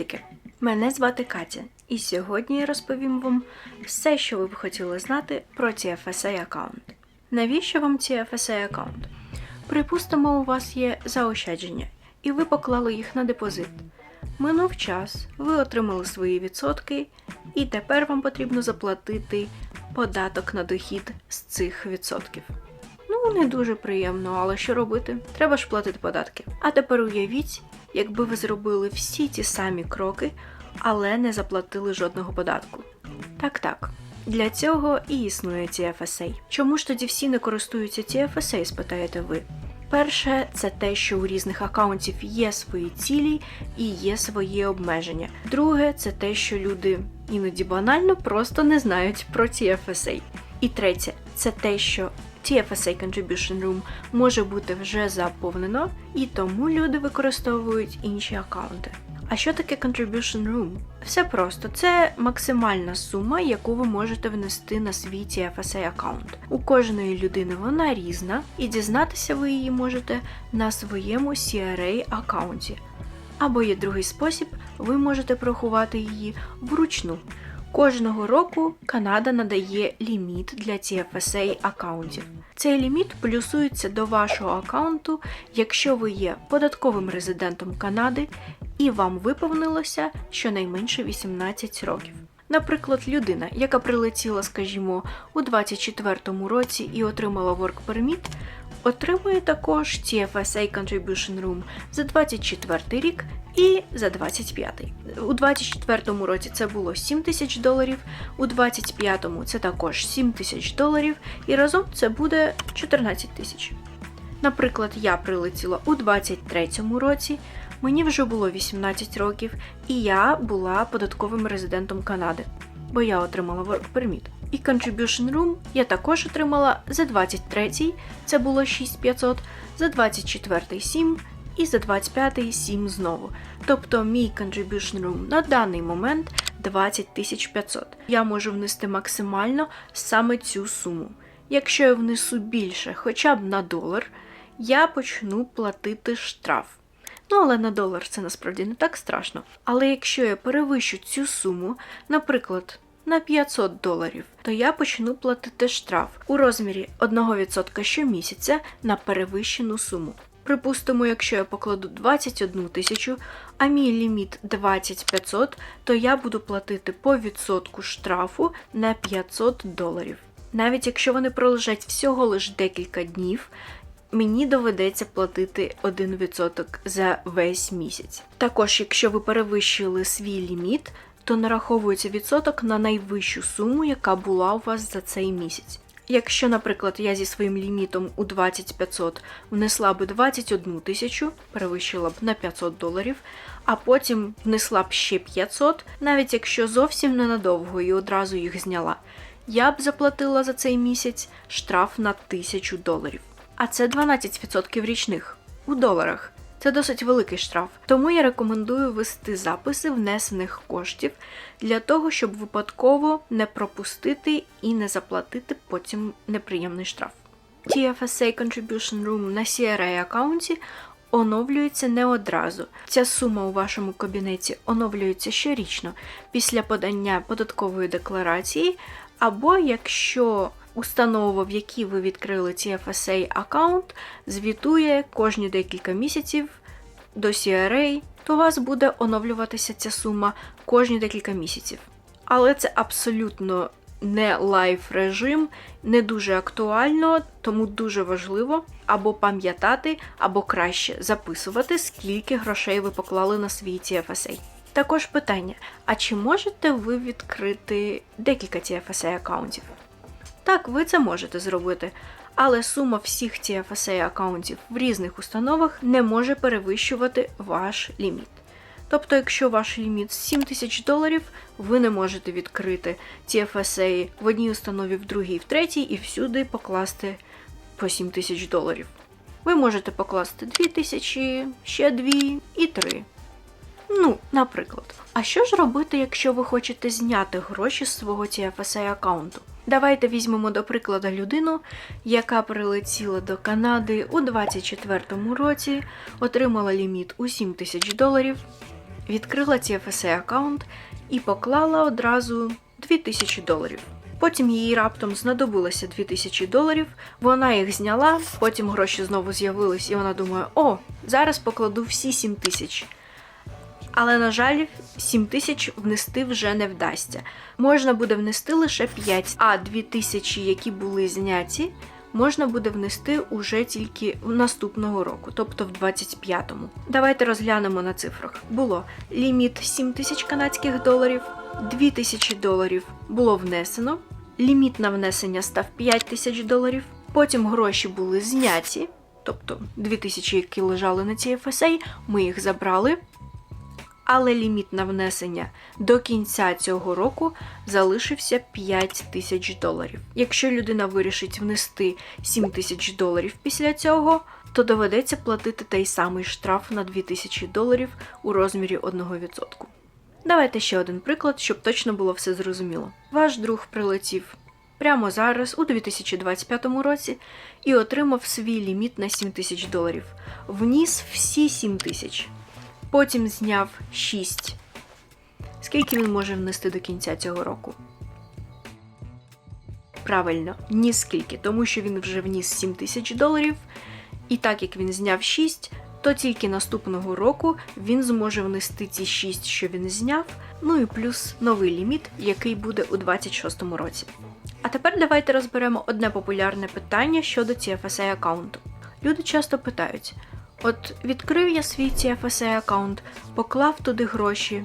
Привітики! Мене звати Катя, і сьогодні я розповім вам все, що ви б хотіли знати про TFSA аккаунт. Навіщо вам TFSA аккаунт? Припустимо, у вас є заощадження, і ви поклали їх на депозит. Минув час, ви отримали свої відсотки, і тепер вам потрібно заплатити податок на дохід з цих відсотків. Ну, не дуже приємно, але що робити? Треба ж платити податки. А тепер уявіть, якби ви зробили всі ті самі кроки, але не заплатили жодного податку. Так, так. Для цього і існує TFSA. Чому ж тоді всі не користуються TFSA, спитаєте ви? Перше, це те, що у різних акаунтів є свої цілі і є свої обмеження. Друге, це те, що люди іноді банально просто не знають про TFSA. І третє, це те, що TFSA Contribution Room може бути вже заповнено, і тому люди використовують інші акаунти. А що таке Contribution Room? Все просто, це максимальна сума, яку ви можете внести на свій TFSA аккаунт. У кожної людини вона різна, і дізнатися ви її можете на своєму CRA аккаунті. Або є другий спосіб, ви можете порахувати її вручну. Кожного року Канада надає ліміт для TFSA аккаунтів. Цей ліміт плюсується до вашого аккаунту, якщо ви є податковим резидентом Канади і вам виповнилося щонайменше 18 років. Наприклад, людина, яка прилетіла, скажімо, у 24-му році і отримала Work Permit, отримує також TFSA Contribution Room за 24 рік і за 25-й. У 24-му році це було 7 тисяч доларів, у 25-му це також 7 тисяч доларів, і разом це буде 14 тисяч. Наприклад, я прилетіла у 23-му році, мені вже було 18 років, і я була податковим резидентом Канади, бо я отримала Permit. І Contribution Room я також отримала за 23-й, це було 6500, за 24-й 7 і за 25-й 7 знову. Тобто мій Contribution Room на даний момент 20 500. Я можу внести максимально саме цю суму. Якщо я внесу більше, хоча б на долар, я почну платити штраф. Ну, але на долар це насправді не так страшно. Але якщо я перевищу цю суму, наприклад, на 500 доларів, то я почну платити штраф у розмірі 1% щомісяця на перевищену суму. Припустимо, якщо я покладу 21 тисячу, а мій ліміт 2500, то я буду платити по відсотку штрафу на 500 доларів. Навіть якщо вони пролежать всього лише декілька днів, мені доведеться платити 1% за весь місяць. Також, якщо ви перевищили свій ліміт, то нараховується відсоток на найвищу суму, яка була у вас за цей місяць. Якщо, наприклад, я зі своїм лімітом у 2500 внесла б 21 тисячу, перевищила б на 500 доларів, а потім внесла б ще 500, навіть якщо зовсім ненадовго і одразу їх зняла, я б заплатила за цей місяць штраф на 1000 доларів. А це 12% річних у доларах. Це досить великий штраф, тому я рекомендую вести записи внесених коштів для того, щоб випадково не пропустити і не заплатити потім неприємний штраф. TFSA Contribution Room на CRA аккаунті оновлюється не одразу. Ця сума у вашому кабінеті оновлюється щорічно після подання податкової декларації, або якщо Установа, в якій ви відкрили TFSA аккаунт, звітує кожні декілька місяців до CRA, то у вас буде оновлюватися ця сума кожні декілька місяців. Але це абсолютно не лайф режим, не дуже актуально, тому дуже важливо або пам'ятати, або краще записувати, скільки грошей ви поклали на свій TFSA. Також питання: а чи можете ви відкрити декілька TFSA аккаунтів? Так, ви це можете зробити, але сума всіх TFSA аккаунтів в різних установах не може перевищувати ваш ліміт. Тобто, якщо ваш ліміт 7 тисяч доларів, ви не можете відкрити TFSA в одній установі, в другій, в третій і всюди покласти по 7 тисяч доларів. Ви можете покласти 2 тисячі, ще 2 і 3. Ну, наприклад. А що ж робити, якщо ви хочете зняти гроші з свого TFSA аккаунту? Давайте візьмемо до прикладу людину, яка прилетіла до Канади у 24-му році, отримала ліміт у 7 тисяч доларів. відкрила TFSA аккаунт і поклала одразу 2000 доларів. Потім їй раптом знадобилося 2000 доларів, вона їх зняла, потім гроші знову з'явились, і вона думає: о, зараз покладу всі 7000. Але, на жаль, 7 тисяч внести вже не вдасться. Можна буде внести лише 5, а 2 тисячі, які були зняті, можна буде внести уже тільки наступного року, тобто в 25-му. Давайте розглянемо на цифрах. Було ліміт 7 тисяч канадських доларів, 2 тисячі доларів було внесено, ліміт на внесення став 5 тисяч доларів, потім гроші були зняті, тобто 2 тисячі, які лежали на цій FSA, ми їх забрали але ліміт на внесення до кінця цього року залишився 5 тисяч доларів. Якщо людина вирішить внести 7 тисяч доларів після цього, то доведеться платити той самий штраф на 2 тисячі доларів у розмірі 1%. Давайте ще один приклад, щоб точно було все зрозуміло. Ваш друг прилетів прямо зараз, у 2025 році, і отримав свій ліміт на 7 тисяч доларів. Вніс всі 7 тисяч потім зняв 6. Скільки він може внести до кінця цього року? Правильно, ні скільки, тому що він вже вніс 7 тисяч доларів. І так як він зняв 6, то тільки наступного року він зможе внести ці 6, що він зняв, ну і плюс новий ліміт, який буде у 26-му році. А тепер давайте розберемо одне популярне питання щодо TFSA аккаунту. Люди часто питають: От відкрив я свій CFSA аккаунт, поклав туди гроші.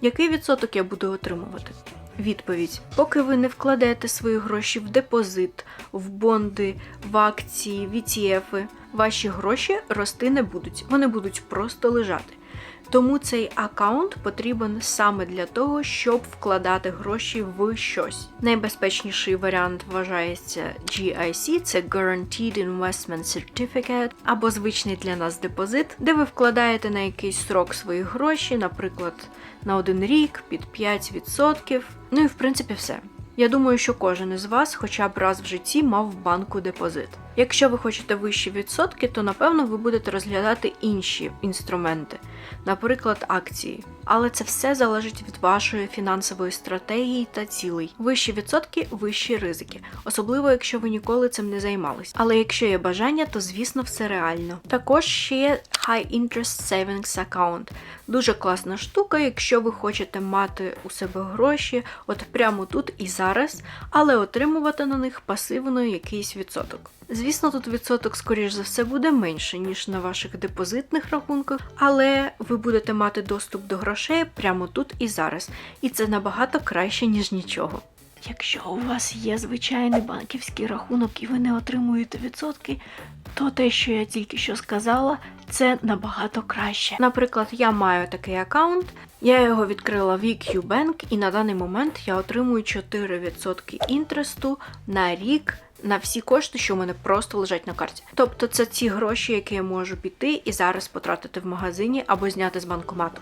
Який відсоток я буду отримувати? Відповідь: поки ви не вкладете свої гроші в депозит, в бонди, в акції, в ETF, ваші гроші рости не будуть, вони будуть просто лежати. Тому цей аккаунт потрібен саме для того, щоб вкладати гроші в щось. Найбезпечніший варіант вважається GIC, це Guaranteed Investment Certificate, або звичний для нас депозит, де ви вкладаєте на якийсь срок свої гроші, наприклад, на один рік під 5%. Ну і в принципі все. Я думаю, що кожен із вас хоча б раз в житті мав в банку депозит. Якщо ви хочете вищі відсотки, то напевно ви будете розглядати інші інструменти, наприклад, акції. Але це все залежить від вашої фінансової стратегії та цілей. Вищі відсотки вищі ризики, особливо якщо ви ніколи цим не займались. Але якщо є бажання, то звісно все реально. Також ще є High Interest Savings Account. Дуже класна штука, якщо ви хочете мати у себе гроші, от прямо тут і зараз, але отримувати на них пасивно якийсь відсоток. Звісно, тут відсоток, скоріш за все, буде менше, ніж на ваших депозитних рахунках, але ви будете мати доступ до грошей прямо тут і зараз. І це набагато краще, ніж нічого. Якщо у вас є звичайний банківський рахунок і ви не отримуєте відсотки, то те, що я тільки що сказала, це набагато краще. Наприклад, я маю такий аккаунт, я його відкрила в EQ Bank, і на даний момент я отримую 4% інтересту на рік. На всі кошти, що у мене просто лежать на карті. Тобто це ті гроші, які я можу піти і зараз потратити в магазині або зняти з банкомату.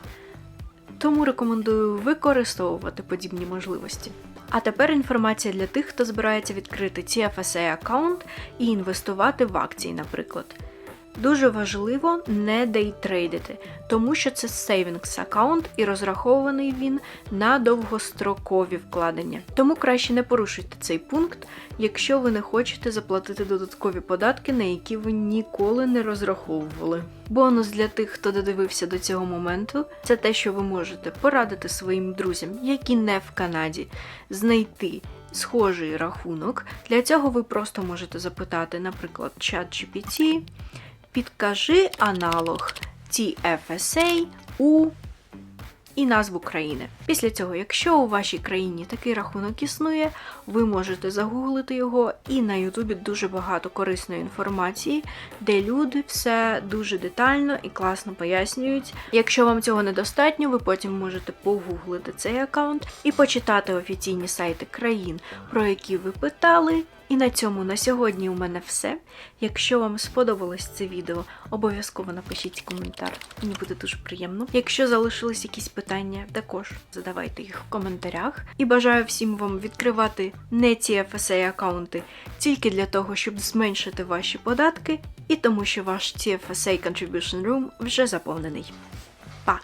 Тому рекомендую використовувати подібні можливості. А тепер інформація для тих, хто збирається відкрити TFSA аккаунт і інвестувати в акції, наприклад. Дуже важливо не дейтрейдити, тому що це сейвінгс аккаунт і розрахований він на довгострокові вкладення. Тому краще не порушуйте цей пункт, якщо ви не хочете заплатити додаткові податки, на які ви ніколи не розраховували. Бонус для тих, хто додивився до цього моменту, це те, що ви можете порадити своїм друзям, які не в Канаді, знайти. Схожий рахунок. Для цього ви просто можете запитати, наприклад, чат GPT, Підкажи аналог TFSA у і назву країни. Після цього, якщо у вашій країні такий рахунок існує, ви можете загуглити його, і на Ютубі дуже багато корисної інформації, де люди все дуже детально і класно пояснюють. Якщо вам цього недостатньо, ви потім можете погуглити цей аккаунт і почитати офіційні сайти країн, про які ви питали. І на цьому на сьогодні у мене все. Якщо вам сподобалось це відео, обов'язково напишіть коментар. Мені буде дуже приємно. Якщо залишились якісь питання, також задавайте їх в коментарях. І бажаю всім вам відкривати не ці FSA аккаунти тільки для того, щоб зменшити ваші податки, і тому що ваш TFSA Contribution Room вже заповнений. Па!